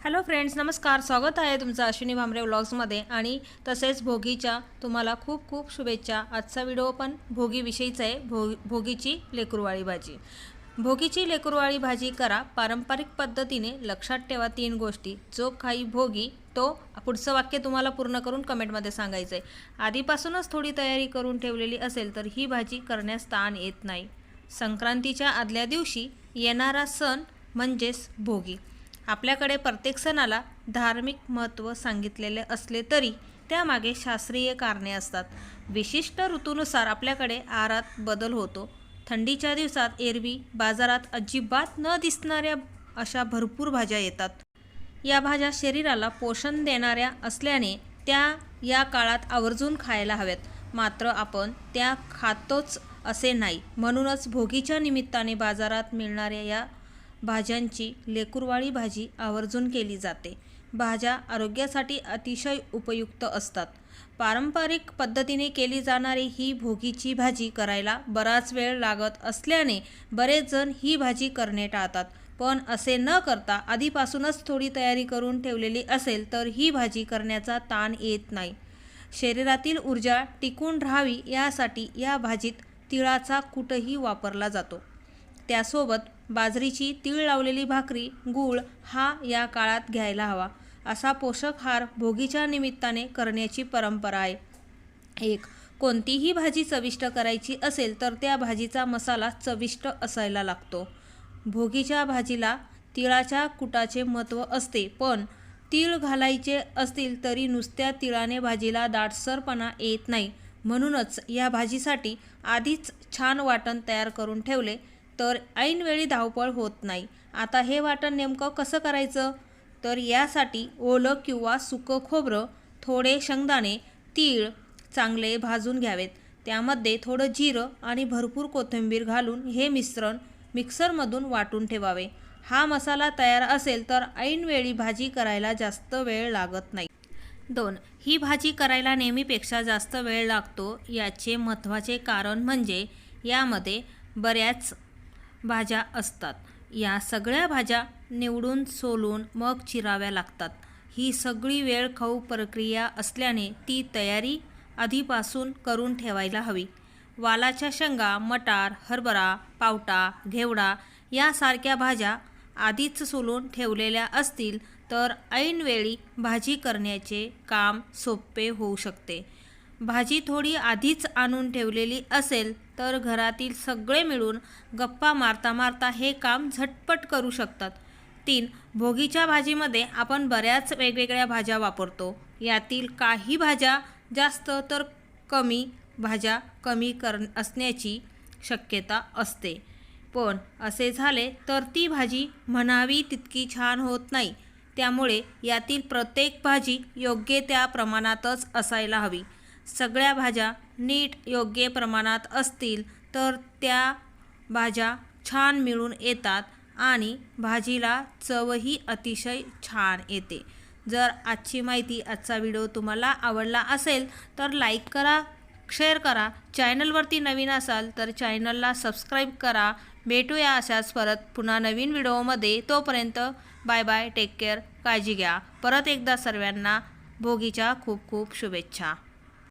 Hello friends नमस्कार. स्वागत आहे तुमचं अश्विनी भामरे व्लॉग्समध्ये आणि तसेच भोगीच्या तुम्हाला खूप खूप शुभेच्छा. आजचा व्हिडिओ पण भोगीविषयीचा आहे. भो भोगीची लेकुरवाळी भाजी. भोगीची लेकुरवाळी भाजी करा. पारंपरिक पद्धतीने लक्षात ठेवा तीन गोष्टी. जो काही भोगी तो पुढचं वाक्य तुम्हाला पूर्ण करून कमेंटमध्ये सांगायचं आहे. आधीपासूनच थोडी तयारी करून ठेवलेली असेल तर ही भाजी करण्यास ताण येत नाही. संक्रांतीच्या आदल्या दिवशी येणारा सण म्हणजेच भोगी. आपल्याकडे प्रत्येक सणाला धार्मिक महत्त्व सांगितलेले असले तरी त्यामागे शास्त्रीय कारणे असतात. विशिष्ट ऋतूनुसार आपल्याकडे आहारात बदल होतो. थंडीच्या दिवसात एरवी बाजारात अजिबात न दिसणाऱ्या अशा भरपूर भाज्या येतात. या भाज्या शरीराला पोषण देणाऱ्या असल्याने त्या या काळात आवर्जून खायला हव्यात. मात्र आपण त्या खातोच असे नाही. म्हणूनच भोगीच्या निमित्ताने बाजारात मिळणाऱ्या या भाज्यांची लेकुरवाळी भाजी आवर्जून केली जाते. भाज्या आरोग्यासाठी अतिशय उपयुक्त असतात. पारंपरिक पद्धतीने केली जाणारी ही भोगीची भाजी करायला बराच वेळ लागत असल्याने बरेच जण ही भाजी करणे टाळतात. पण असे न करता आधीपासूनच थोडी तयारी करून ठेवलेली असेल तर ही भाजी करण्याचा ताण येत नाही. शरीरातील ऊर्जा टिकून राहावी यासाठी या भाजीत तिळाचा कुठंही वापरला जातो. त्यासोबत बाजरीची तीळ लावलेली भाकरी गूळ हा या काळात घ्यायला हवा. असा पोषक हार भोगीच्या निमित्ताने करण्याची परंपरा आहे. एक कोणतीही भाजी चविष्ट करायची असेल तर त्या भाजीचा मसाला चविष्ट असायला लागतो. भोगीच्या भाजीला तिळाच्या कुटाचे महत्त्व असते पण तीळ घालायचे असतील तरी नुसत्या तिळाने भाजीला दाटसरपणा येत नाही. म्हणूनच या भाजीसाठी आधीच छान वाटण तयार करून ठेवले. तर ऐनवेळी धावपळ होत नाही. आता हे वाटण नेमकं कसं करायचं? तर यासाठी ओलं किंवा सुकं खोबरं थोडे शेंगदाणे तीळ चांगले भाजून घ्यावेत. त्यामध्ये थोडं जिरं आणि भरपूर कोथिंबीर घालून हे मिश्रण मिक्सरमधून वाटून ठेवावे. हा मसाला तयार असेल तर ऐनवेळी भाजी करायला जास्त वेळ लागत नाही. दोन ही भाजी करायला नेहमीपेक्षा जास्त वेळ लागतो याचे महत्त्वाचे कारण म्हणजे यामध्ये बऱ्याच भाज्या असतात. या सगळ्या भाज्या निवडून सोलून मग चिराव्या लागतात. ही सगळी वेळ खाऊ प्रक्रिया असल्याने ती तयारी आधीपासून करून ठेवायला हवी. वालाच्या शेंगा मटार हरभरा पावटा घेवडा यासारख्या भाज्या आधीच सोलून ठेवलेल्या असतील तर ऐनवेळी भाजी करण्याचे काम सोपे होऊ शकते. भाजी थोडी आधीच आणून ठेवलेली असेल तर घरातील सगळे मिळून गप्पा मारता मारता हे काम झटपट करू शकतात. तीन भोगीच्या भाजीमध्ये आपण बऱ्याच वेगवेगळ्या भाज्या वापरतो. यातील काही भाज्या जास्त तर कमी भाज्या कमी कर असण्याची शक्यता असते. पण असे झाले तर ती भाजी म्हणावी तितकी छान होत नाही. त्यामुळे यातील प्रत्येक भाजी योग्य त्या प्रमाणातच असायला हवी. सगळ्या भाज्या नीट योग्य प्रमाणात असतील तर त्या भाज्या छान मिळून येतात आणि भाजीला चवही अतिशय छान येते. जर आजची माहिती आजचा व्हिडिओ तुम्हाला आवडला असेल तर लाईक करा शेअर करा. चॅनलवरती नवीन असाल तर चॅनलला सबस्क्राईब करा. भेटूया अशाच परत पुन्हा नवीन व्हिडिओमध्ये. तोपर्यंत बाय बाय टेक केअर काळजी घ्या. परत एकदा सर्वांना भोगीच्या खूप खूप शुभेच्छा.